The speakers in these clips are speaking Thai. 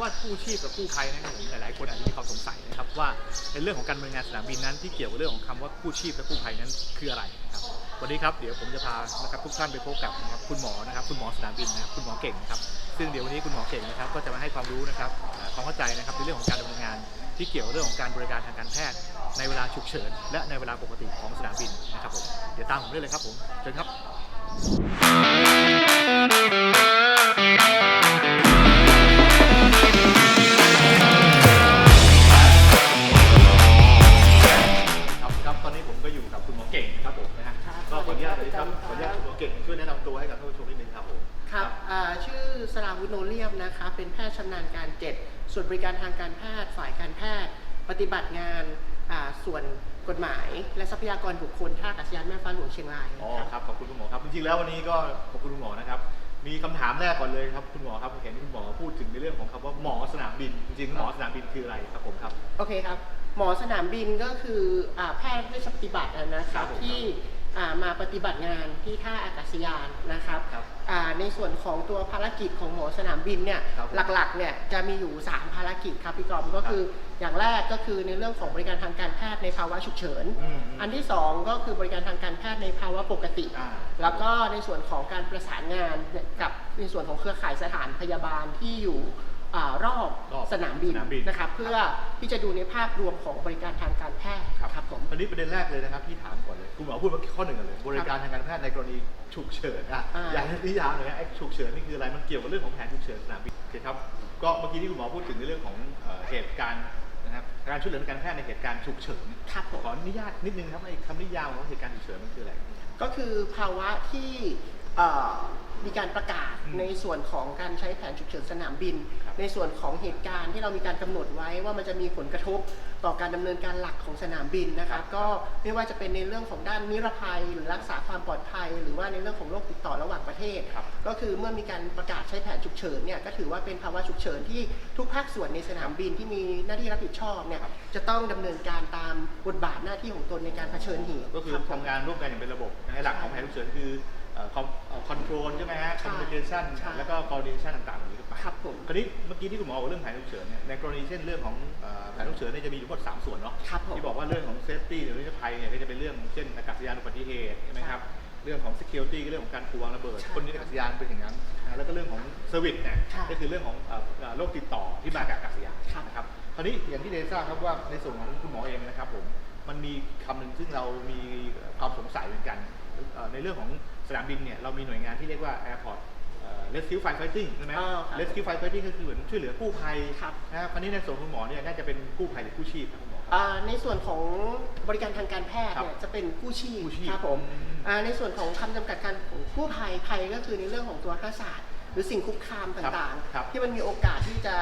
ว่ากู้ชีพกับกู้ภัยนะครับผมหลายๆ คนอาจจะมีความสงสัยนะครับว่าในเรื่องของการดำเนินงานสนามบินนั้นที่เกี่ยวกับเรื่องของคำว่ากู้ชีพและกู้ภัยนั้นคืออะไรนะครับวันนี้ครับเดี๋ยวผมจะพานะครับทุกท่านไปพบกับนะครับคุณหมอนะครับคุณหมอสนามบินนะครับคุณหมอเก่งนะครับซึ่งเดี๋ยววันนี้คุณหมอเก่งนะครับก็จะมาให้ความรู้นะครับความเข้าใจนะครับในเรื่องของการดำเนินงานที่เกี่ยวกับเรื่องของการบริการทางการแพทย์ ในเวลาฉุกเฉิน และในเวลาปกติของสนามบินนะครับผมเดี๋ยวตามผมได้เลยครับผมเชิญครับครับ เก่งนะครับผมนะฮะครับก็ขออนุญาตเลยครับสขอวัอสนุดีญาคตรับคุณหมอเก่งช่วยแนะนำตัวให้กับท่านผู้ชมนิดนึงครับผม ครับอ่าชื่อสราวุธโนเลียมนะคะ เป็นแพทย์ชำนาญการ 7 ส่วนบริการทางการแพทย์ ฝ่ายการแพทย์ ปฏิบัติงานอ่าส่วนกฎหมาย และทรัพยากรบุคคลท่าอากาศยานแม่ฟ้าหลวงเชียงรายอ๋อครับ ครับขอบคุณคุณหมอครับจริงๆแล้ววันนี้ก็ขอบคุณคุณหมอนะครับ มีคำถามแรกก่อนเลยครับคุณหมอครับเห็นคุณหมอพูดถึงในเรื่องของคำว่าหมอสนามบินจริงๆหมอสนามบินคืออะไรครับผมครับ โอเคครับ หมอสนามบินก็คืออาแพทย์เวชปฏิบัติอะนะคครัรับบผมที่อ่ามาปฏิบัติงานที่ท่าอากาศยานนะครับครับอ่าในส่วนของตัวภารกิจของหมอสนามบินเนี่ยครับผมหลักๆเนี่ยจะมีอยู่ 3 ภารกิจครับพี่กอมก็คืออย่างแรกก็คือในเรื่องของบริการทางการแพทย์ในภาวะฉุกเฉินอืมอันที่ 2 ก็คือบริการทางการแพทย์ในภาวะปกติอ่าแล้วก็ในส่วนของการประสานงานเนี่ยกับในส่วนของเครือข่ายสถานพยาบาลที่อยู่ อารอบรอบสนามบินสนามบินนะครับ เพื่อที่จะดูในภาพรวมของบริการทางการแพทย์ครับผม อันนี้ประเด็นแรกเลยนะครับที่ถามก่อนเลยคุณหมอพูดเมื่อกี้ข้อหนึ่งก่อนเลยบริการทางการแพทย์ในกรณีฉุกเฉินอะอ่า อยากให้นิยามหน่อยนะไอ้ฉุกเฉินนี่คืออะไรมันเกี่ยวกับเรื่องของแผนฉุกเฉินสนามบินโอเคครับก็เมื่อกี้ที่คุณหมอพูดถึงในเรื่องของเอ่อเหตุการณ์นะครับการช่วยเหลือทางการแพทย์ในเหตุการณ์ฉุกเฉินครับผม ขออนุญาตนิดนึงครับไอ้คำนิยามของเหตุการณ์ฉุกเฉินมันคืออะไร ก็คือภาวะที่ เอ่อมีการประกาศอืมในส่วนของการใช้แผนฉุกเฉินสนามบินครับในส่วนของเหตุการณ์ที่เรามีการกำหนดไว้ว่ามันจะมีผลกระทบต่อการดำเนินการหลักของสนามบินนะครับก็ไม่ว่าจะเป็นในเรื่องของด้านนิรภัย หรือรักษาความปลอดภัย หรือว่าในเรื่องของโรคติดต่อระหว่างประเทศ ครับก็คือเมื่อมีการประกาศใช้แผนฉุกเฉินเนี่ยก็ถือว่าเป็นภาวะฉุกเฉินที่ทุกภาคส่วนในสนามบินที่มีหน้าที่รับผิดชอบเนี่ยครับ จะต้องดำเนินการตามบทบาทหน้าที่ของตนในการเผชิญเหตุก็คือรับผม ทำงานร่วมกันอย่างเป็นระบบนะฮะหลักของแผนฉุกเฉินคือ คอนโทรลใช่ไหมฮะคใช่อมมิวนิเคชันใช่แล้วก็คอร์ดิเนชันต่างๆแบบนี้ก็ไปครับผมคราวนี้เมื่อกี้ที่คุณหมอบอกเรื่องแผนฉุกเฉินเนี่ยในกรณีเช่นเรื่องของเอ่อแผนฉุกเฉินเนี่ยจะมีอยู่ทั้งหมดสามส่วนเนาะครับผมที่บอกว่าเรื่องของเซฟตี้หรือนิรภัยเนี่ยก็จะเป็นเรื่องเช่นอากาศยานอุบัติเหตุใช่ไหมครับเรื่องของ security ก็เรื่องของการกวางระเบิดใช่คนนี้อากาศยานเป็นอย่างนั้นนะแล้วก็เรื่องของเซอร์วิสเนี่ยใช่ก็คือเรื่องของเอ่อเอ่อโรคติดต่อที่มากับอากาศยานครับนะครับคราวนี้อย่างที่เดซ่าครับว่าในส่วนของคุณหมอเองนะครับผมมันมีคำหนึ่งซึ่งเรามีความสงสัยเหมือนกันเอ่อในเรื่องของ สนามบินเนี่ยเรามีหน่วยงานที่เรียกว่า Airport เอ่อ Rescue Firefighting ใช่ไหมอ่าครับ Rescue Firefighting ก็คือเหมือนช่วยเหลือกู้ภัยครับนะครับคราวนี้ในส่วนของคุณหมอเนี่ยน่าจะเป็นกู้ภัยหรือกู้ชีพครับคุณหมอครับอ่าในส่วนของบริการทางการแพทย์ครับเนี่ยจะเป็นกู้ชีพกู้ชีพครับผมอืมอ่าในส่วนของคำจำกัดการของกู้ภัยภัยก็คือในเรื่องของตัวข้าศาสตร์หรือสิ่งคุกคามต่างครับๆที่มันมีโอกาสที่จะ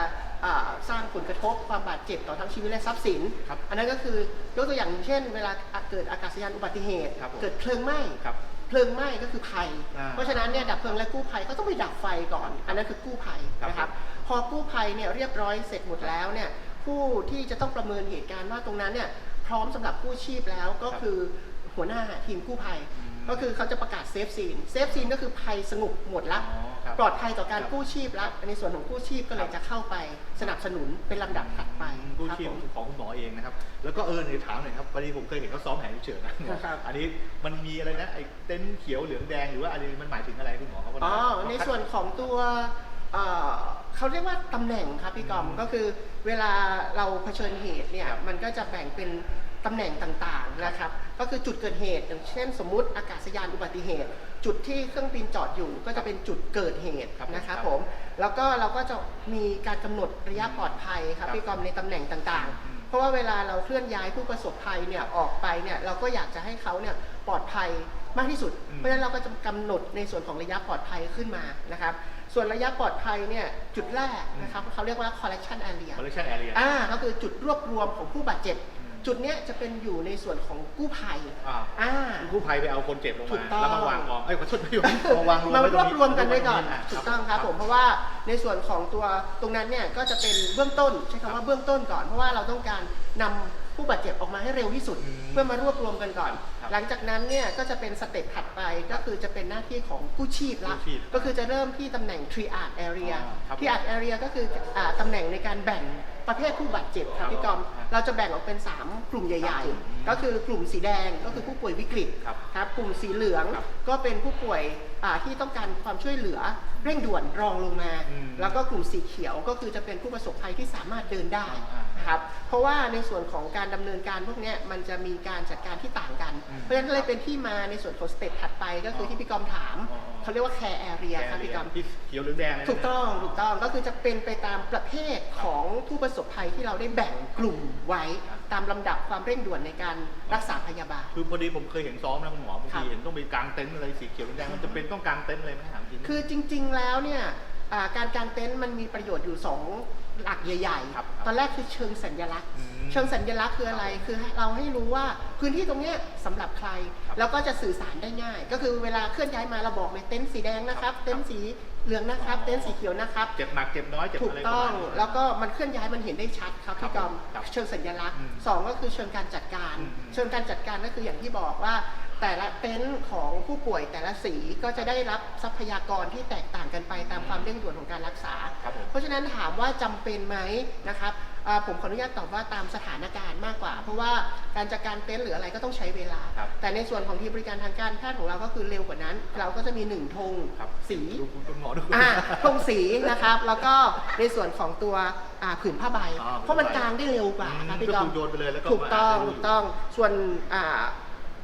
อ่าสร้างผลกระทบความบาดเจ็บต่อทั้งชีวิตและทรัพย์สินครับอันนั้นก็คือยกตัวอย่างเช่น เวลาเกิดอากาศยานอุบัติเหตุครับผมเกิดเพลิงไหม้ครับ เพลิงไหม้ก็คือภัย อ่าเพราะฉะนั้นเนี่ยดับเพลิงและกู้ภัยก็ต้องไปดับไฟก่อน อันนั้นคือกู้ภัยครับ นะครับ พอกู้ภัยเนี่ยเรียบร้อยเสร็จหมดแล้วเนี่ยผู้ที่จะต้องประเมินเหตุการณ์ว่าตรงนั้นเนี่ยพร้อมสำหรับกู้ชีพแล้วก็ครับคือหัวหน้าทีมกู้ภัยอืมก็คือเขาจะประกาศเซฟซีน เซฟซีนก็คือภัยสงบหมดละ อ๋อครับ ปลอดภัยต่อการครับกู้ชีพแล้วในส่วนของกู้ชีพก็เลยจะเข้าไปสนับสนุนเป็นลำดับถัดไปกู้ครับชีพผม ของคุณหมอเองนะครับ แล้วก็เออในถามหน่อยครับพอดีผมเคยเห็นเขาซ้อมแผนฉุกเฉินนะครับ อันนี้มันมีอะไรนะไอ้เต็นท์เขียวเหลืองแดงหรือว่าอะไรมันหมายถึงอะไรคุณหมอเขาอ๋อ ในส่วนของตัวเอ่อเขาเรียกว่าตำแหน่งครับพี่กอม ก็คือเวลาเราเผชิญเหตุเนี่ย มันก็จะแบ่งเป็นตำแหน่งต่างๆนะครับ ก็คือจุดเกิดเหตุอย่างเช่นสมมุติอากาศยานอุบัติเหตุ จุดที่เครื่องบินจอดอยู่ก็จะเป็นจุดเกิดเหตุครับนะครับครับผม แล้วก็เราก็จะมีการกำหนดระยะปลอดภัยครัครับบพี่กอมในตำแหน่งต่างอืม ๆ เพราะว่าเวลาเราเคลื่อนย้ายผู้ประสบภัยเนี่ยออกไปเนี่ยเราก็อยากจะให้เขาเนี่ยปลอดภัยมากที่สุด อืม เพราะฉะนั้นเราก็จะกำหนดในส่วนของระยะปลอดภัยขึ้นมานะครับ ส่วนระยะปลอดภัยเนี่ยจุดแรกนะครับเขาเรียกว่า collection area collection area อ่าก็คือจุดรวบรวมของผู้บาดเจ็บอืม จุดเนี้ยจะเป็นอยู่ในส่วนของกู้ภัยอ่า อ่า กู้ภัยไปเอาคนเจ็บลงถูมากต้อง แล้วมาวางกองเอ้ยขอโทษไม่อยู่มาวางรวมมาไว้รตวบงรวมกันไว้ก่อนะถูกต้องครับผมเพราะว่าในส่วนของตัวตรงนั้นเนี่ยก็จะเป็นเบื้องต้น ใช้คำว่าเบื้องต้นก่อน เพราะว่าเราต้องการนำผู้บาดเจ็บออกมาให้เร็วที่สุดอืมเพื่อมารวบรวมกันก่อนครับ หลังจากนั้นเนี่ยก็จะเป็นสเต็ปถัดไปก็คือจะเป็นหน้าที่ของกู้ชีพละกู้ชีพก็คือจะเริ่มที่ตำแหน่ง triage area อ่าครับ triage area ก็คืออ่าตำแหน่งในการแบ่งประเภทผู้บาดเจ็บครับพี่กอมครับเราจะแบ่งออกเป็น 3 กลุ่มใหญ่ครับๆก็คือกลุ่มสีแดงก็คือผู้ป่วยวิกฤตครับครับกลุ่มสีเหลืองครับก็เป็นผู้ป่วยอ่าที่ต้องการความช่วยเหลือเร่งด่วนรองลงมา อืมแล้วก็กลุ่มสีเขียวก็คือจะเป็นผู้ประสบภัยที่สามารถเดินได้อ่านะครับเพราะว่าในส่วนของการดำเนินการพวกเนี้ยมันจะมีการจัดการที่ต่างกัน อืมเพราะฉะนั้นเลยเป็นที่มาในส่วนของสเต็ปถัดไปก็คือที่พี่กอมถาม อ๋อ เขาเรียกว่า care area ครับพี่กอม ที่เขียวหรือแดงนะถูกต้องถูกต้องก็คือจะเป็นไปตามประเภทของผู้ประสบภัยที่เราได้แบ่งกลุ่มไว้ครับตามลำดับความเร่งด่วนในการรักษาพยาบาล คือพอดีผมเคยเห็นซ้อมนะคุณหมอบางครัทีบเห็นต้องไปกางเต็นท์อะไรสีเขียวหรือแดงมันจะเป็นต้องกางเต็นท์อะไรไหมถามจริง คือจริงๆแล้วเนี่ยอ่าการกางเต็นท์มันมีประโยชน์อยู่2 หลักใหญ่ครับๆ ตอนแรกคือเชิงสัญลักษณ์ อืมเชิงสัญลักษณ์คืออะไร คือให้เราให้รู้ว่าพื้นที่ตรงเนี้ยสำหรับใคร ครับแล้วก็จะสื่อสารได้ง่าย ก็คือเวลาเคลื่อนย้ายมาเราบอกเลยเต็นท์สีแดงนะครับ ครับ เต็นท์สีเหลืองนะครับ เต็นท์สีเขียวนะครับ เจ็บหนักเจ็บน้อยเจ็บถูกอะไรต้องประมาณนี้ แล้วก็มันเคลื่อนย้ายมันเห็นได้ชัดครับครับพี่กอมครับเชิงสัญลักษณ์อืมสองก็คือเชิงการจัดการ อืมเชิงการจัดการก็คืออย่างที่บอกว่า แต่ละเต็นท์ของผู้ป่วยแต่ละสีก็จะได้รับทรัพยากรที่แตกต่างกันไปตามความเร่งด่วนของการรักษา ครับผม เพราะฉะนั้นถามว่าจำเป็นไหมนะครับอ่าผมขออนุญาตตอบว่าตามสถานการณ์มากกว่า เพราะว่าการจัดการเต็นท์หรืออะไรก็ต้องใช้เวลา ครับแต่ในส่วนของทีมบริการทางการแพทย์ของเราก็คือเร็วกว่านั้น เราก็จะมีหนึ่งธงครับ สี ดูคุณคุณหมอดู อ่าธงสีนะครับ แล้วก็ในส่วนของตัวอ่าผืนผ้าใบอ่าเพราะมันกางได้เร็วกว่าอืมครับพี่ก็กอคืมอโยนไปเลยแล้วก็ถูกต้องมาดูถูกต้องส่วนอ่า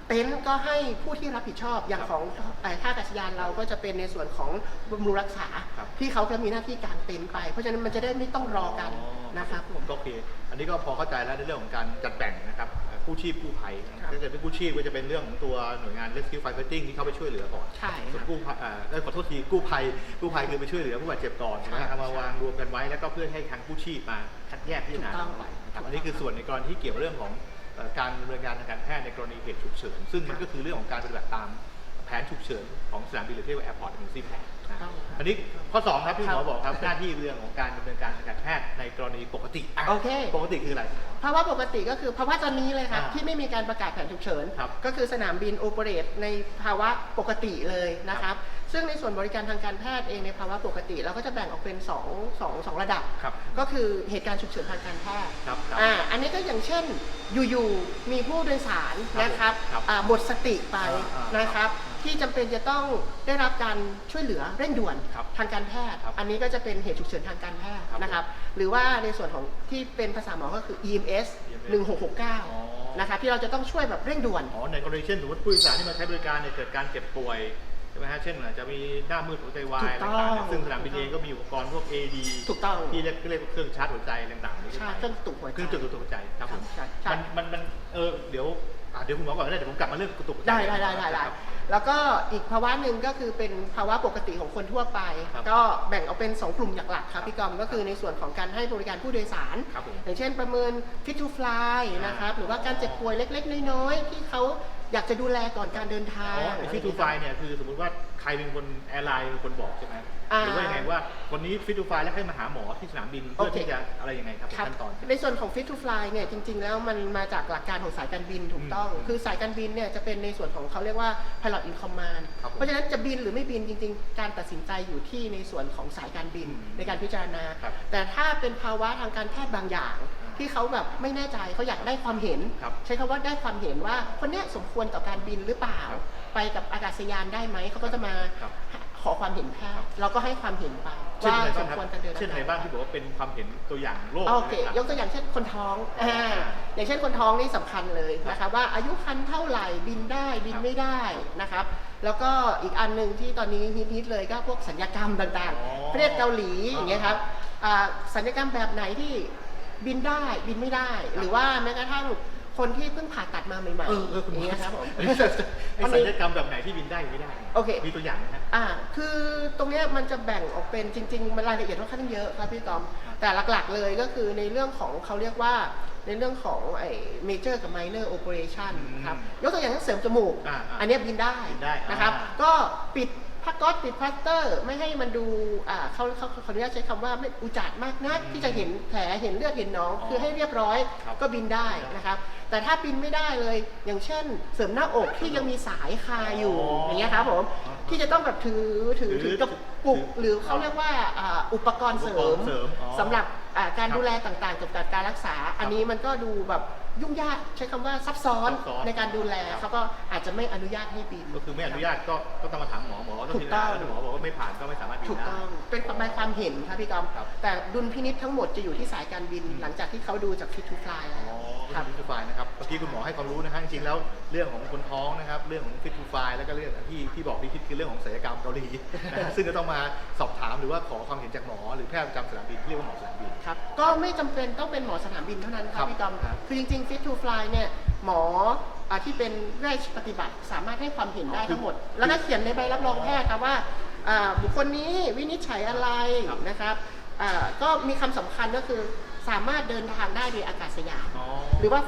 เต็นท์ก็ให้ผู้ที่รับผิดชอบอย่างครับของเอ่อท่าอากาศยานเราก็จะเป็นในส่วนของบำรุงรักษา ครับ ที่เขาจะมีหน้าที่กางเต็นท์ไป เพราะฉะนั้นมันจะได้ไม่ต้องรอกันนะครับผม ก็โอเค อันนี้ก็พอเข้าใจแล้วในเรื่องของการจัดแบ่งนะครับเอ่อกู้ชีพกู้ภัยครับถ้าเกิดเป็นกู้ชีพก็จะเป็นเรื่องของตัวหน่วยงาน Rescue Firefighting ที่เข้าไปช่วยเหลือก่อนใช่ส่วนกู้ภัยเอ่อเอ้ยขอโทษทีกู้ภัยกู้ภัยคือไปช่วยเหลือผู้บาดเจ็บก่อนนะฮะใช่เอามาวางรวมกันไว้แล้วก็เพื่อให้ทางกู้ชีพมาคัดแยกพิจารณาถูกต้องต่อไปนะครับถูกต้อง อันนี้คือส่วนในกรณีที่เกี่ยวเรื่องของเอ่อ การดำเนินการทางการแพทย์ในกรณีเหตุฉุกเฉิน ซึ่งมันก็คือเรื่องของการปฏิบัติตามแผนฉุกเฉินของสนามบินหรือที่เรียกว่าแอร์พอร์ต emergency plan นะต้องครับอันนี้ข้อสองครับที่หมอครับบอกครับหน้าที่เรื่องของการดำเนินการทางการแพทย์ในกรณีปกติะโอเค ปกติคืออะไร ภาวะปกติก็คือภาวะตอนนี้เลยครับ อ่าที่ไม่มีการประกาศแผนฉุกเฉิน ครับก็คือสนามบินโอเปเรตในภาวะปกติเลยนะครับ ซึ่งในส่วนบริการทางการแพทย์เองในภาวะปกติเราก็จะแบ่งออกเป็น2องสองสองระดับ ครับก็คือเหตุการณ์ฉุกเฉินทางการแพทย์ครับครับ อ่าอันนี้ก็อย่างเช่นอยู่ๆมีผู้โดยสารครับนะครับครับอ่าหมดสติไปอ่าอ่านนะครับ ที่จำเป็นจะต้องได้รับการช่วยเหลือเร่งด่วนครับทางการแพทย์ ครับอันนี้ก็จะเป็นเหตุฉุกเฉินทางการแพทย์ครับนะครับ หรือว่าในส่วนของที่เป็นภาษาหมอก็คือ EMS 1669นะครับที่เราจะต้องช่วยแบบเร่งด่วน อ๋อในกรณีเช่นสมมติผู้โดยสารที่มาใช้บริการเนี่ยเกิดการเจ็บป่วยใช่ไหมฮะ เช่นอาจจะมีหน้ามืดหัวใจวายถูอะไรกต้องต่างๆเนี่ยซึ่งสนามบินเองก็มีอุปกรณ์พวก AD ถูกต้องที่เรียกเรียกว่าเครื่องชาร์จหัวใจอะไรต่างๆนี่ใช่เครื่องกระตุกหัวใจเครื่องจุดกระตุกหัวใจครับผมใช่ใช่ มันมันมันเออเดี๋ยวอะเดี๋ยวคุณหมอก่อนก็ได้เดี๋ยวผมกลับมาเรื่องกระตุกหัวใจได้ได้ได้ได้ได้ครับ แล้วก็อีกภาวะหนึ่งก็คือเป็นภาวะปกติของคนทั่วไป ครับก็แบ่งออกเป็น 2 กลุ่มหลักๆครับพี่กอมก็คือในส่วนของการให้บริการผู้โดยสาร ครับผมอย่างเช่นประเมิน fit to fly นะครับ หรือว่าการเจ็บป่วยเล็กๆ น้อยๆ ที่เขา อยากจะดูแลก่อนการเดินทาง อ๋อไอฟิทูไฟเนี่ยคือสมมติว่าใครเป็นคนแอร์ไลน์เป็นคนบอกใช่ไหมอ่าหรือว่ายังไงว่าวันนี้ฟิทูไฟแล้วให้มาหาหมอที่สนามบินเพื่อโอเค ที่จะอะไรยังไงครับครับขั้นตอน ในส่วนของ Fit to Fly เนี่ยจริง ๆ แล้วมันมาจากหลักการของสายการบินถูกต้อง อืมคือสายการบินเนี่ยจะเป็นในส่วนของเขาเรียกว่า Pilot in Command ครับผมเพราะฉะนั้นจะบินหรือไม่บินจริง ๆ การตัดสินใจอยู่ที่ในส่วนของสายการบินอืมในการพิจารณา ครับแต่ถ้าเป็นภาวะทางการแพทย์บางอย่าง ที่เขาแบบไม่แน่ใจเขาอยากได้ความเห็น ครับใช้คำว่าได้ความเห็นว่าคนเนี้ยสมควรต่อการบินหรือเปล่า ครับไปกับอากาศยานได้ไหมเขาก็จะมาครับ ขอความเห็นแพทย์เราก็ให้ความเห็นไปเช่นว่าอะไรสบ้างมครับควรจะเดินเช่นอะไรบ้างที่บอกว่าเป็นความเห็นตัวอย่างโลกโอเค นะครับยกตัวอย่างเช่นคนท้องอ่าอ่าอย่างเช่นคนท้องนี่สำคัญเลยครับนะคะว่าอายุคันเท่าไหร่บินได้บินครับไม่ได้นะครับ แล้วก็อีกอันหนึ่งที่ตอนนี้ฮิตๆเลยก็พวกสัญญกรรมต่างอ๋อ ๆประเทศเกาหลีอ่าอย่างเงี้ยครับ อ่าสัญญกรรมแบบไหนที่ บินได้บินไม่ได้ หรือว่าแม้กระทั่งคนที่เพิ่งผ่าตัดมาใหม่เออเออๆคุณอย่างหมอเงี้ยครับผม ไอ้ศัลยกรรมแบบไหนที่บินได้หรือไม่ได้โอเค มีตัวอย่างไหมฮะ อ่า คือตรงเนี้ยมันจะแบ่งออกเป็นจริงๆ มันรายละเอียดค่อนข้างเยอะครับพี่ตอมครับแต่หลักๆเลยก็คือในเรื่องของเขาเรียกว่าในเรื่องของไอ้ major กับ minor operation อืมครับยกตัวอย่างเช่นเสริมจมูกอ่าอ่าอันเนี้ยบินได้บินได้นะครับ อ่า ก็ปิด ผ้ผ้าก๊อซปิดพลาสเตอร์ ไม่ให้มันดูอ่าเขาเขาเขาขออนุญาตใช้คำว่าไม่อุจจาดมากนักอืมที่จะเห็นแผลเห็นเลือดเห็นหนอง อ๋อคือให้เรียบร้อยครับ ก็บินได้นะครับ แต่ถ้าบินไม่ได้เลยอย่างเช่น เสริมหน้าอกที่ยังมีสายคาอยู่อ๋อออย่างเงี้ยครับผมอ๋อที่จะต้องแบบถือถือถืถืออกระปุกถือหรือเขาเรียกว่าอ่าอุปกรณ์เสริอุปกรมณ์เสริมอ๋อ สำหรับ อ่าการครับดูแลต่างๆเกี่ยวกับการรักษา อันนี้มันก็ดูแบบ ยุ่งยากใช้คำว่าซับซ้อนซับซ้อน ในการดูแลครับเขาก็อาจจะไม่อนุญาตให้บิน ก็คือไม่อนุญาตก็ก็ต้องมาถามหมอหมอต้องถูพิกจารต้ณาอง แล้วหมอบอกว่าไม่ผ่านก็ไม่สามารถบินถูกได้ ต้องเป็นความหมายความเห็นครับพี่กอมครับ แต่ดุลพินิษทั้งหมดจะอยู่ที่สายการบินอืมหลังจากที่เขาดูจาก Fit to Fly แล้วอ๋อครับฟิตทูไฟนะครับเมื่อกี้คุณหมอให้ความรู้นะครับจริงๆแล้วเรื่องของคนท้องนะครับเรื่องของฟิตทูไฟแล้วก็เรื่องที่ที่บอกที่คิดคือเรื่องของศัลยกรรมเกาหลีนะฮะซึ่งก็ต้องมาสอบถามหรือว่าขอความเห็นจากหมอ หรือแพทย์ประจำสนามบินที่เรียกว่าหมอสนามบิน ครับก็ไม่จำเป็นต้องเป็นหมอสนามบินเท่านั้นคครัรับบพี่กอมครับ คือจริงๆ Fit to Fly เนี่ยหมออ่าที่เป็นเวชปฏิบัติสามารถให้ความเห็นได้ทั้งหมด แล้วก็เขียนในใบรับรองแพทย์ครับว่าอ่าบุคคลนี้วินิจฉัยอะไรครับนะครับอ่าก็มีคำสำคัญก็คือสามารถเดินทางได้โดยอากาศยานอ๋อหรือว่า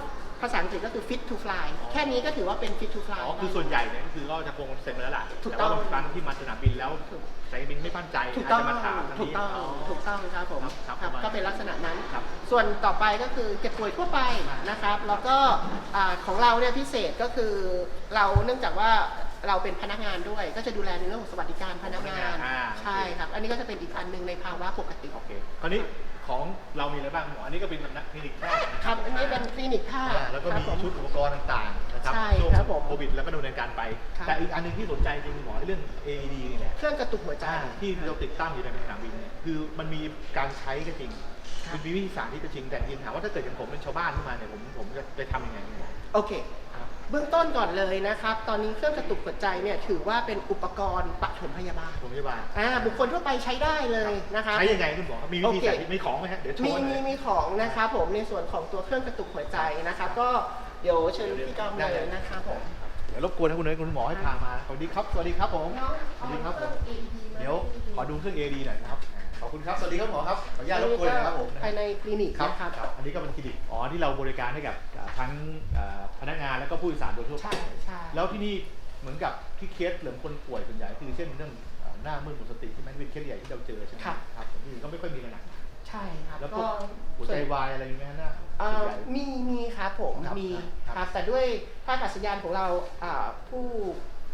ภาษาอังกฤษก็คือ fit to fly อ๋อแค่นี้ก็ถือว่าเป็น fit to fly อ๋อคือส่วนใหญ่เนี่ยก็คือก็จะคงเซ็นไปแล้วล่ะถูกแต่ต้อว่างบางครั้งที่มาสนามบินแล้วสายการบินไม่มั่นใจถูกอาจต้องจะมาถามทางถูกนี้ ต้องถูกต้องครับผมครับครับประมาณก็เป็นลักษณะนั้น ครับส่วนต่อไปก็คือเจ็บป่วยทั่วไปนะครับ แล้วก็อ่าของเราเนี่ยพิเศษก็คือเราเนื่องจากว่าเราเป็นพนักงานด้วย ก็จะดูแลในเรื่องของสวัสดิการพนัก นนี้ก็จะเป็นอีกอันหนึ่งในภาวะปกติ โอเคคราวนี้ของเรามีอะไรบ้างหมออันนี้ก็เป็นแบบนักคลินิกแพทย์นะครับอันนี้เป็นคลินิกแพทย์อ่าแล้วก็ครัมีบผมชุดอุปกรณ์ต่างๆนะครับใช่ช่วงครับผมโควิดแล้วก็ดำเนินการไป ครับ แต่อีกอันหนึงที่สนใจจริงๆหมอเรื่อง AED นี่แหละ เครื่องกระตุกหัวใจ ที่เราติดตั้งอยู่ในสนามบินเนี่ยคือมันมีการใช้ก็จริงครับมันมีวิธีสารที่ก็จริงแต่จริงถามว่าถ้าเกิดอย่างผมเป็นชาวบ้านขึ้นมาเนี่ยผมผมจะไปทำยังไงเนี่ย โอเค เบื้องต้นก่อนเลยนะครับ ตอนนี้เครื่องกระตุกหัวใจเนี่ยถือว่าเป็นอุปกรณ์ปฐมพยาบาลโรงพยาบาลอ่าบุคคลทั่วไปใช้ได้เลยนะครับใช้ยังไงคุณหมอมีวิธีโอเคสาธิตมีของไหมฮะเดี๋ยวโชมีว์หน่มีอยมีของนะครับผมในส่วนของตัวเครื่องกระตุกหัวใจนะครับก็เดี๋ยวเชิญพี่กอมเลยนะครับผมเดี๋ยวรบกวนนะคุณเนยคุณหมอให้พามาสวัสดีครับสวัสดีครับผมสวัสดีครับผมเดี๋ยวขอดูเครื่อง AD หน่อยนะครับ ขอบคุณครับ สวัสดีครับหมอครับ ขออนุญาตรบกวนนะครับผมภายในคลินิกครับนะครับ ครับ อันนี้ก็เป็นคลินิก อ๋อ ที่เราบริการให้กับอ่าทั้งอ่าพนักงานแล้วก็ผู้โดยสารโดยทั่วไป ใช่ใช่แล้วที่นี่เหมือนกับที่เคสเหลือคนป่วยส่วนใหญ่คือเช่นเรื่องอ่าหน้ามืดหมดสติใช่ไหมที่เป็นเคสใหญ่ที่เราเจอใช่ไหมครับครับผมที่อื่นก็ไม่ค่อยมีกันนะใช่ครับแล้วพวก็ก หัวใจวายอะไรมีไหมฮะหน้าเอ่ส่วนอใหญ่ มีมีครับผมครับมีครับ ครับแต่ด้วยท่าอากาศยานของเราอ่าผู้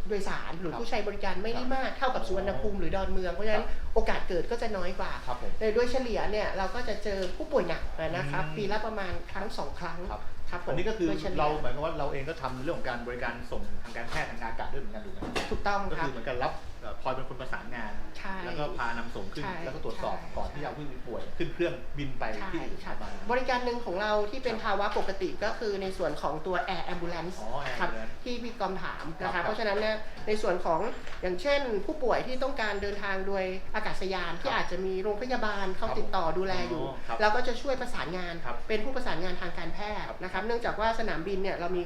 โดยสารหรือครับผู้ใช้บริการไม่ได้ครับมากเท่ากับสุวรรณภูมิหรือดอนเมืองเพราะฉะนั้นครับโอกาสเกิดก็จะน้อยกว่าครับผมโดยด้วยเฉลี่ยเนี่ยเราก็จะเจอผู้ป่วยหนักนะครับอืมปีละประมาณครั้งสองครั้งครับครับผมอันนี้ก็คือโดยฉลี่ยเราหมายความว่าเราเองก็ทำเรื่องของการบริการส่งทางการแพทย์ทางการอากาศด้วยเหมือนกันถูกไหมถูกต้องก็ครัคืบอเหมือนกันรับเอ่อคอยเป็นคนประสานงานใช่แล้วก็พานำส่งขึ้นใช่แล้วก็ตรวจสอบใช่ ก่อนที่จะเอาผู้ป่วยขึ้นเครื่องบินไปใช่ที่ใช่สถาบันบริการหนึ่งของเราที่เป็นครับภาวะปกติก็คือในส่วนของตัว Air Ambulance อ๋อ Air ครับ Ambulance ที่พี่กอมถามนะคครัรับบเพราะฉะนั้นเนี่ยในส่วนของอย่างเช่น ผู้ป่วยที่ต้องการเดินทางโดยอากาศยานที่ครับอาจจะมีโรงพยาบาลเข้าครับติดต่อดูแลอยู่อ๋อครับเราก็จะช่วยประสานงานครับเป็นผู้ประสานงานทางการแพทย์ครับนะครับเนื่องจากว่าสนามบินเนี่ยเรามี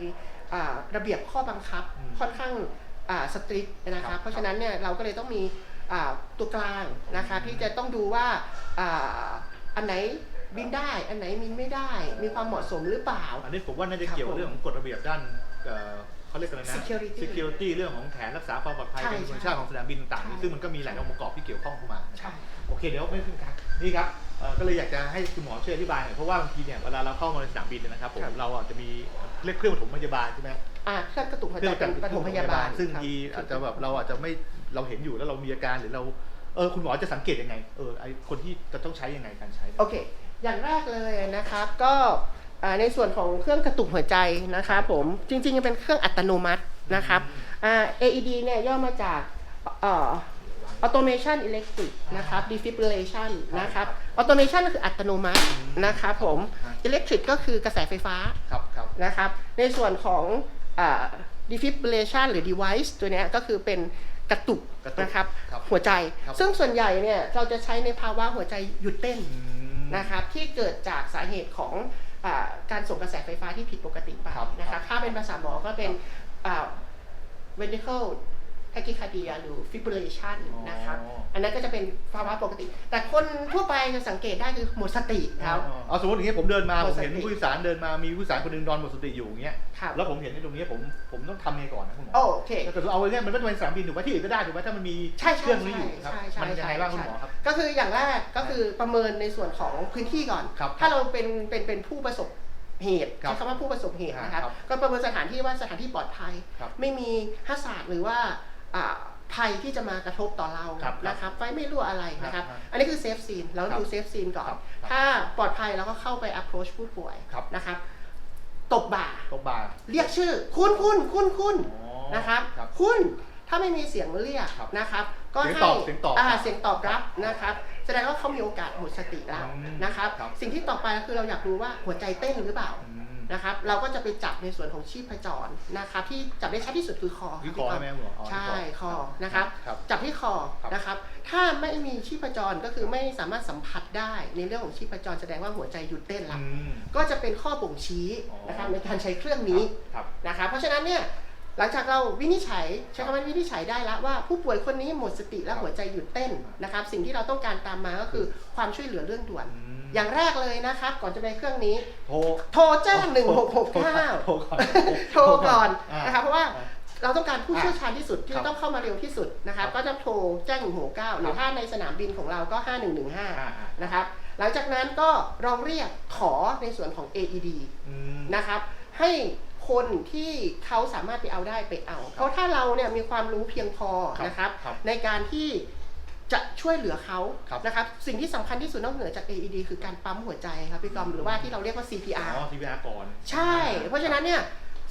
อ่าระเบียบข้อบังคับอืมค่อนข้างสตริกนะคครัรับบเพราะฉะนั้นเนี่ยเราก็เลยต้องมีอ่า ตัวกลางนะคะที่จะต้องดูว่าอ่าอันไหนบินได้อันไหนบินไม่ได้ มีความเหมาะสมหรือเปล่า อันนี้ผมว่าน่าจะครับเกี่ยวกับผมเรื่องของกฎระเบียบด้านเอ่อเขาเรียกกันอะไรนะ Security security เรื่องของแผนรักษาความปลอดภัยใช่เป็นธรรมชาติของสนามบินต่างใช่ๆซึ่งมันก็มีหลายองค์ประกอบที่เกี่ยวข้องเข้ามาใช่โอเคเดี๋ยวไม่พึ่งกันนี่ครับเอ่อก็เลยอยากจะให้คุณหมอช่วยอธิบายหน่อยเพราะว่าบางทีเนี่ยเวลาเราเข้ามาในสนามบินเนี่ยนะครับผมครับเราอาจจะมีเรียกเครื่องปฐมพยาบาลใช่ไหมอ่าเครื่องกระตุกหัวใจเป็นปฐมพยาบาล ซึ่งครับทีอาจจะแบบเราอาจจะไม่ เราเห็นอยู่แล้วเรามีอาการหรือเราเออคุณหมอจะสังเกตยังไงเออไอคนที่จะต้องใช้ยังไงการใช้เนี่ยโอเค อย่างแรกเลยนะครับก็อ่าในส่วนของเครื่องกระตุกหัวใจนะครับผมจริงๆมันเป็นเครื่องอัตโนมัตินะครับอ่า AED เนี่ยย่อมาจากเอ่อ automation electric นะครับ defibrillation นะครับ automation ก็คืออัตโนมัตินะครับผม electric ก็คือกระแสไฟฟ้าครับครับนะครับ ในส่วนของอ่า defibrillation หรือ device ตัวเนี้ยก็คือเป็น กระตุกกระตุกนะครับครับหัวใจ ครับ ซึ่งส่วนใหญ่เนี่ยเราจะใช้ในภาวะหัวใจหยุดเต้นอืม นะครับที่เกิดจากสาเหตุของอาการส่งกระแสไฟฟ้าที่ผิดปกติไปครับนะครับถ้าเป็นภาษาหมอก็เป็นอ่า ventricle t a c h y c a r d i a หรือ fibrillation อ๋อนะครับอันนั้นก็จะเป็นภาวะปกติ แต่คนทั่วไปจะสังเกตได้คือหมดสติครับ เอาสมมติอย่างเงี้ยผมเดินมาหมผดมสติ เห็นผู้โดยสารเดินมามีผู้โดยสารคนหนึงนอนหมดสติอยู่อย่างเงี้ยครับแล้วผมเห็นในตรงเนี้ยผมผมต้องทำยังไงก่อนนะคุณหมอโอเคถ้าเกิดเอาไว้เนี่ยมันก็จะเป็นสนามบินถูกไหมที่อื่นก็ได้ถูกไหมถ้ามันมีใช่ใช่เครื่องนี้อยู่ครับใช่ใช่มันยังไงบ้างคุณใช่หมอครับ ก็คืออย่างแรกก็คือประเมินในส่วนของพื้นที่ก่อน ครับถ้าเราเป็นเป็นเป็นผู้ประสบเหตุครับใช้คำว่าผู้ประสบเหตุนะครับ ครับก็ประเมินสถานที่ว่าสถานที่ปลอดภัย ครับไม่มีฮัสาดหรือว่าอ่า ภัยที่จะมากระทบต่อเราครับนะครับไฟไม่รั่วอะไรนะครับครับอันนี้คือเซฟซีนเราครับดูเซฟซีนก่อนครับถ้าปลอดภัยเราก็เข้าไป approach ผู้ป่วยครับนะครับ ตบบ่าโต๊ะบาร์เรียกชื่อ คุณคุณคุณคุณอ๋อนะครับครับ คุณถ้าไม่มีเสียงเรียกครับนะครับ ก็เสียงให้ตอบเสียงตอบอ่าเสียงตอบรับนะครับ แสดงว่าเขามีโอกาสหมดสติแล้วอืมนะครับครับ สิ่งที่ต่อไปก็คือเราอยากรู้ว่าหัวใจเต้นหรือเปล่าอืม นะครับ เราก็จะไปจับในส่วนของชีพจรนะครับ ที่จับได้ชัดที่สุดคือคอที่คอใช่ไหมคุณหมออ๋อใช่ที่คอนะครับครับ จับที่คอครับนะครับ ถ้าไม่มีชีพจรก็คือไม่สามารถสัมผัสได้ในเรื่องของชีพจรแสดงว่าหัวใจหยุดเต้นละอืมก็จะเป็นข้อบ่งชี้อ๋อนะครับในการใช้เครื่องนี้ครับนะครับ เพราะฉะนั้นเนี่ย หลังจากเราวินิจฉัยใช้คำว่าวินิจฉัยได้แล้วว่าผู้ป่วยคนนี้หมดสติและหัวใจหยุดเต้นนะครับ สิ่งที่เราต้องการตามมาก็คือความช่วยเหลือเรื่องด่วนอืมอย่างแรกเลยนะครับ ก่อนจะไปเครื่องนี้ โทรโทรแจ้งโทรก่อน1669 โทรก่อนโทรก่อนอ่านนะครับเพราะว่าอ่าเราต้องการผู้เชี่ยวชาญที่สุดที่ครับต้องเข้ามาเร็วที่สุดนะครับครับ ก็จะโทรแจ้ง169หรือถ้าในสนามบินของเราก็อ่า5115นะครับหลังจากนั้นก็ลองเรียกขอในส่วนของ AED อืมนะครับให้ คนที่เขาสามารถไปเอาได้ไปเอา เพราะถ้าเราเนี่ยมีความรู้เพียงพอครับนะครับครับในการที่จะช่วยเหลือเขาครับนะครับสิ่งที่สำคัญที่สุดนอกเหนือจาก AED คือการปั๊มหัวใจครับพี่กอมหรือว่าที่เราเรียกว่า CPR อ๋อ CPR ก่อนใช่ เพราะฉะนั้นเนี่ย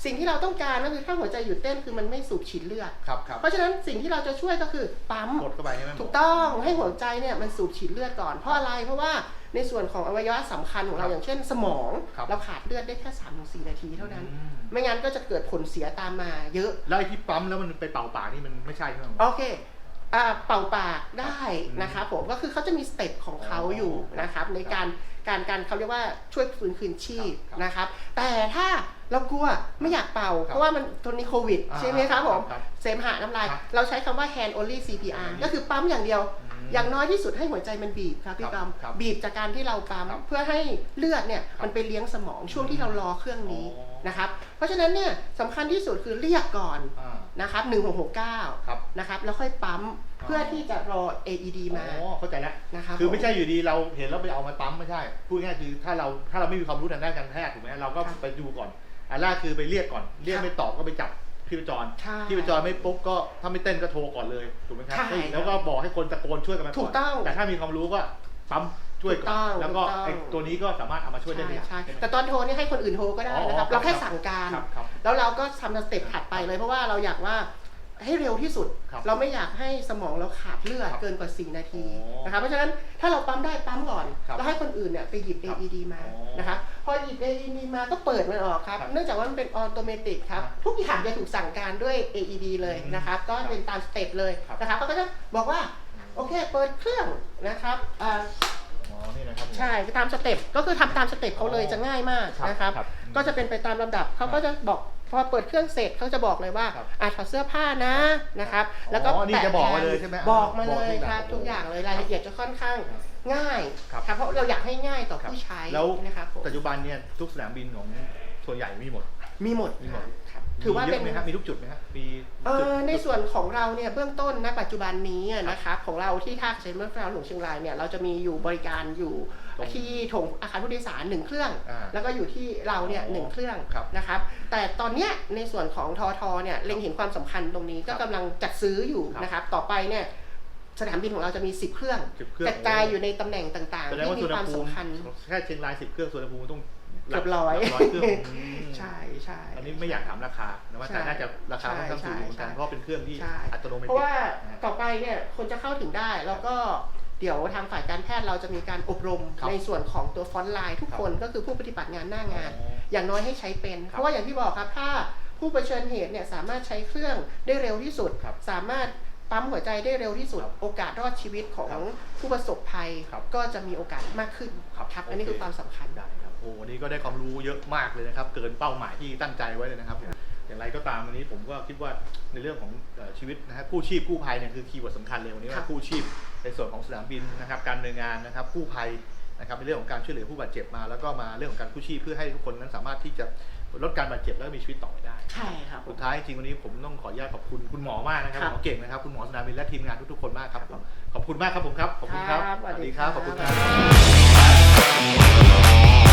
สิ่งที่เราต้องการก็คือถ้าหัวใจหยุดเต้นคือมันไม่สูบฉีดเลือดครับครับเพราะฉะนั้นสิ่งที่เราจะช่วยก็คือปั๊มกดเข้าไปใช่ไหมหมถูกต้องให้หัวใจเนี่ยมันสูบฉีดเลือดก่อนเพราะอะไรเพราะว่า ในส่วนของอวัยวะสำคัญของเราครับอย่างเช่นสมอง ครับ เราขาดเลือดได้แค่3าถึงสนาทีเท่านั้น อืมไม่งั้นก็จะเกิดผลเสียตามมาเยอะ แล้วไอ้ที่ปั๊มแล้วมันไปเป่าปากนี่มันไม่ใช่ใช่ไหมหมอ โอเคอ่าเป่าปากได้อืมนะครับผมก็คือเขาจะมีสเต็ปของเขาอ๋อออยู่นะครับในครับการการการเขาเรียกว่าช่วยฟื้นคืนชีพครับนะครับ แต่ถ้าเรากลัวไม่อยากเป่าครับเพราะว่ามันตอนนี้โควิด อ่าใช่ไหมครับผม ครับเสมหะน้ำลาย ครับเราใช้คำว่า hand only CPR ก็คือปั๊มอย่างเดียว อืม อย่างน้อยที่สุดให้หัวใจมันบีบครับพี่ครับกอมครับบีบจากการที่เราปั๊มครับเพื่อให้เลือดเนี่ยครับมันไปเลี้ยงสมองช่วงที่เรารอเครื่องนี้อ๋อ นะครับ เพราะฉะนั้นเนี่ยสำคัญที่สุดคือเรียกก่อนอ่านะครับ1669ครับ นะครับแล้วค่อยปั๊มอ๋อเพื่อที่จะรอ AED มาอ๋อเข้าใจแล้ว นะครับคือไม่ใช่อยู่ดีเราเห็นแล้วไปเอามาปั๊มไม่ใช่ พูดง่ายๆคือถ้าเราถ้าเราไม่มีความรู้ทางด้านการแพทย์ถูกไหมเราก็ไปดูก่อน อันแรกคือไปเรียกก่อน เรียกไม่ตอบก็ไปจับ ที่ประจรใช่ที่ประจรไม่ปุ๊บก็ถ้าไม่เต้นก็โทรก่อนเลยถูกไหมครับใช่เฮ้ยแล้วก็บอกให้คนตะโกนช่วยกันมาก่อนถูกต้อง แต่ถ้ามีความรู้ก็ปั๊มช่วยก่ถูกต้ออนงแล้วก็ถูกต้องไอ้ตัวนี้ก็สามารถเอามาช่วยได้ใช่ทีหลังใช่ใช่ไหมแต่ตอนโทรนี่ให้คนอื่นโทรก็ได้นะครับ อ๋อเราแค่ครับสั่งการ ครับครับแล้วเราก็ทำสเต็ปถัดไปเลยเพราะว่าเราอยากว่า ให้เร็วที่สุด ครับเราไม่อยากให้สมองเราขาดเลือดครับเกินกว่า 4 นาทีอ๋อนะครับเพราะฉะนั้นถ้าเราปั๊มได้ปั๊มก่อน ครับแล้วให้คนอื่นเนี่ยไปหยิบ ครับ AED มาอ๋อนะครับพอหยิบ AED มาก็เปิดมันออกครับ ครับเนื่องจากว่ามันเป็นออโตเมติกครับครับทุกอย่างจะถูกสั่งการด้วย AED เลยอืมนะครับก็ครับเป็นตามสเต็ปเลยครับ นะครับเขาก็จะบอกว่าโอเคเปิดเครื่องนะครับอ่า อ๋อนี่นะครับผม ใช่ตามสเต็ปก็คือทำตามสเต็ปเขาเลยอ๋อจะง่ายมากครับนะครับ ครับก็จะเป็นไปตามลำดับเขาก็จะบอก พอเปิดเครื่องเสร็จเขาจะบอกเลยว่าครับอะถอดเสื้อผ้านะนะครับ แล้วก็อ๋อนี่แปจะบอกมาเลยใช่ไหมบอกมาบอกเลยทุกอย่างครับทุกอย่างเลยรายละเอียดจะค่อนข้างครับง่ายครับครับ เพราะเราอยากให้ง่ายต่อครับผู้ใช้แล้วนะครับผมปัจจุบันเนี่ยทุกสนามบินของส่วนใหญ่มีหมด มีหมดมีหมดครับ ถือว่ามีเยเป็อะนไหมครับมีทุกจุดไหมครับมีเอ่จุด อในส่วนของเราเนี่ยเบื้องต้นณปัจจุบันนี้อะครับนะครับของเราที่ท่าเซ็นเมอร์ฟลาวหลวงเชียงรายเนี่ยเราจะมีอยู่บริการอยู่ตรงที่โถงอาคารผู้โดยสารหนึ่งเครื่อง อ่าแล้วก็อยู่ที่เราเนี่ยอ๋อหนึ่งเครื่องครับนะครับแต่ตอนเนี้ยในส่วนของทอทอเนี่ยเล็งเห็นความสำคัญตรงนี้ก็ครับกำลังจัดซื้ออยู่ครับนะครับต่อไปเนี่ยสนามบินของเราจะมี 10 เครื่อง10เครื่อง กระจายอยู่ในตำแหน่งต่างแสๆดงที่ว่ามีสุวรความรณภูมิสำคัญ แค่เชียงรายสิบเครื่องสุวรรณภูมิต้อง เกือบร้อยหลักร้อยเครื่องอืมใช่ใช่อันนี้ไม่อยากถามราคานะว่าใช่แต่น่าจะราคาค่อนข้างสูงเหมือนใช่กันเพราะเป็นเครื่องที่ใช่อัตโนมัติเพราะว่านะฮะต่อไปเนี่ยคนจะเข้าถึงได้แล้วก็เดี๋ยวทางฝ่ายการแพทย์เราจะมีการอบรมครับในส่วนของตัวฟอนต์ไลน์ทุกครับคนก็คือผู้ปฏิบัติงานหน้างานอ๋ออย่างน้อยให้ใช้เป็นครับเพราะว่าอย่างที่บอกครับถ้าผู้เผชิญเหตุเนี่ยสามารถใช้เครื่องได้เร็วที่สุดครับสามารถ ปั๊มหัวใจได้เร็วที่สุดครับโอกาสรอดชีวิตของครับผู้ประสบภัยครับก็จะมีโอกาสมากขึ้นครับครับโอเคอันนี้คือความสำคัญได้ครับโอ้วันนี้ก็ได้ความรู้เยอะมากเลยนะครับ เกินเป้าหมายที่ตั้งใจไว้เลยนะครับ อย่างไรก็ตามวันนี้ผมก็คิดว่าในเรื่องของเอ่อชีวิตนะฮะกู้ชีพกู้ภัยเนี่ยคือคีย์เวิร์ดสำคัญเลยวันนี้ครัว่าบกู้ชีพในส่วนของสนามบินนะครับการดำเนินงานนะครับกู้ภัยนะครับในเรื่องของการช่วยเหลือผู้บาดเจ็บมา แล้วก็มาเรื่องของการกู้ชีพเพื่อให้ทุกคนนั้นสามารถที่จะ ลดการบาดเจ็บแล้วก็มีชีวิตต่อไปได้ ใช่ครับผมสุดท้ายจริงๆวันนี้ผมต้องขออนุญาตขอบคุณคุณหมอมากนะครับครัหบมอเก่งนะครับคุณหมอสนามบินและทีมงานทุกๆคนมากครับผมขอบคุณมากครับผมครับขอบคุณครับครับสวัสดีครับครับขอบคุณครับ